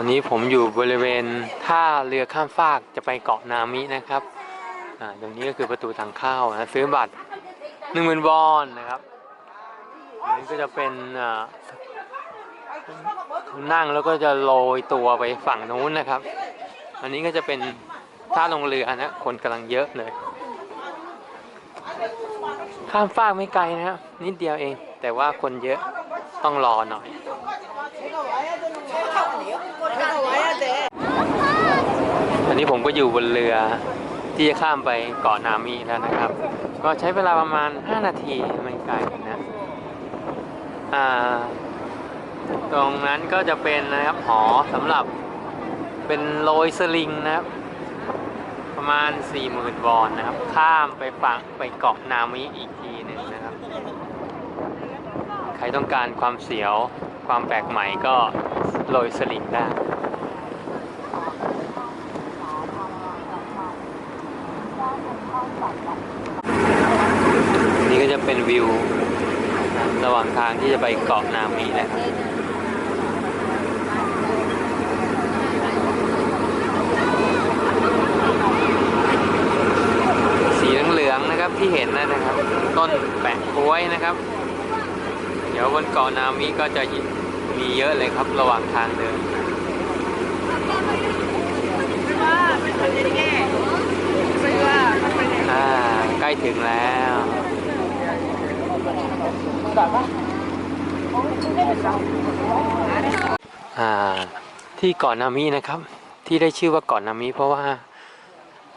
อนนี้ผมอยู่บริเวณท่าเรือข้ามฟากจะไปเกาะนามินะครับอ่าตรงนี้ก็คือประตูทางเข้านะซื้อบัตรหนึ่งหมื่นวอนนะครับอันนี้ก็จะเป็นอ่านั่งแล้วก็จะโรยตัวไปฝั่งนู้นนะครับ อันนี้ก็จะเป็นท่าลงเรือนะคนกำลังเยอะเลย ข้ามฟากไม่ไกลนะครับนิดเดียวเอง แต่ว่าคนเยอะต้องรอหน่อย นี้ผมก็อยู่บนเรือที่จะข้ามไปเกาะนามิแล้วนะครับ ก็ใช้เวลาประมาณ 5 นาทีไม่ไกลนะอ่าตรงนั้นก็จะเป็นนะครับหอสำหรับเป็นโรยสลิงนะครับ ประมาณ 40,000วอนนะครับ ข้ามไปฝั่งไปเกาะนามิอีกทีหนึ่งนะครับ ใครต้องการความเสียวความแปลกใหม่ก็โรยสลิงได้ นี่ก็จะเป็นวิว ระหว่างทางที่จะไปเกาะนามินะครับสีเหลืองๆนะครับที่เห็นนะนะครับ ต้นแปะกล้วยนะครับ เดี๋ยวบนเกาะนามิก็จะมีเยอะเลยครับระหว่างทางเดินอ่าใก ล้ถึงแล้วอ่าที่เกาะนามินะครับ ที่ได้ชื่อว่าเกาะนามิเพราะว่า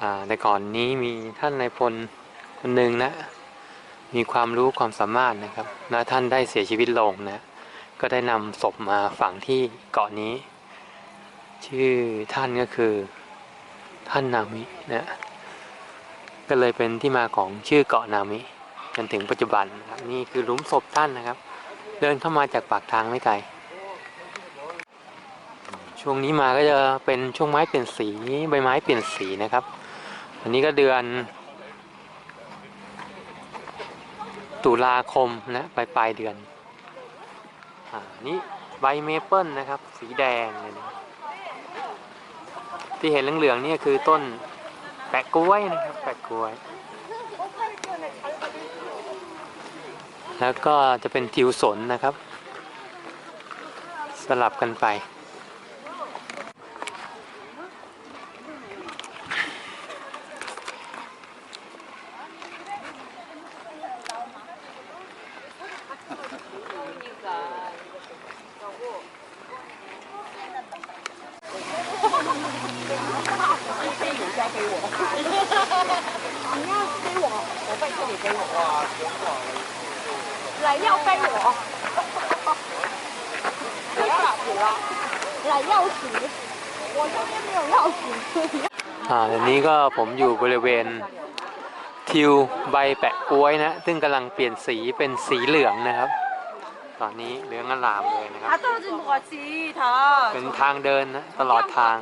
อ่าในก่อนนี้มีท่านนายพลคนหนึ่งนะ มีความรู้ความสามารถนะครับและท่านได้เสียชีวิตลงนะ ก็ได้นำศพมาฝังที่เกาะนี้ ชื่อท่านก็คือท่านนามินะ ก็เลยเป็นที่มาของชื่อเกาะนามิจนถึงปัจจุบันนะครับนี่คือหลุมศพท่านนะครับ เดินเข้ามาจากปากทางไม่ไกล ช่วงนี้มาก็จะเป็นช่วงไม้เปลี่ยนสีใบไม้เปลี่ยนสีนะครับอันนี้ก็เดือน ตุลาคมนะปลายปลายเดือนอ่านี่ใบเมเปิลนะครับ สีแดงเลยนะที่เห็นเหลืองๆนี่คือต้น แปะกล้วยนะครับ แปะกล้วย แล้วก็จะเป็นทิวสนนะครับ สลับกันไป 来要飞我，不要了，不了，来钥匙，我这边没有钥匙。 อ่าเดี๋ยวนี้ก็ผมอยู่บริเวณทิวใบแปะกล้วยนะ ซึ่งกำลังเปลี่ยนสีเป็นสีเหลืองนะครับ ตอนนี้เหลืองอลามเลยนะครับ 啊，这是我吉他。 เป็นทางเดินนะตลอดทาง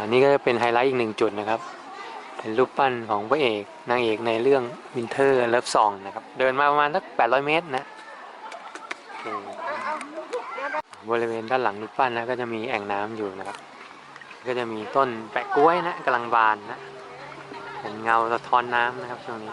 อ่านี่ก็จะเป็นไฮไลท์อีกหนึ่งจุดนะครับ เป็นรูปปั้นของพระเอกนางเอกในเรื่องวินเทอร์เลิฟซองนะครับ เดินมาประมาณสัก800 เมตรนะ บริเวณด้านหลังรูปปั้นนะก็จะมีแอ่งน้ำอยู่นะครับ ก็จะมีต้นแปะกล้วยนะกำลังบานนะเห็นเงาสะท้อนน้ำนะครับช่วงนี้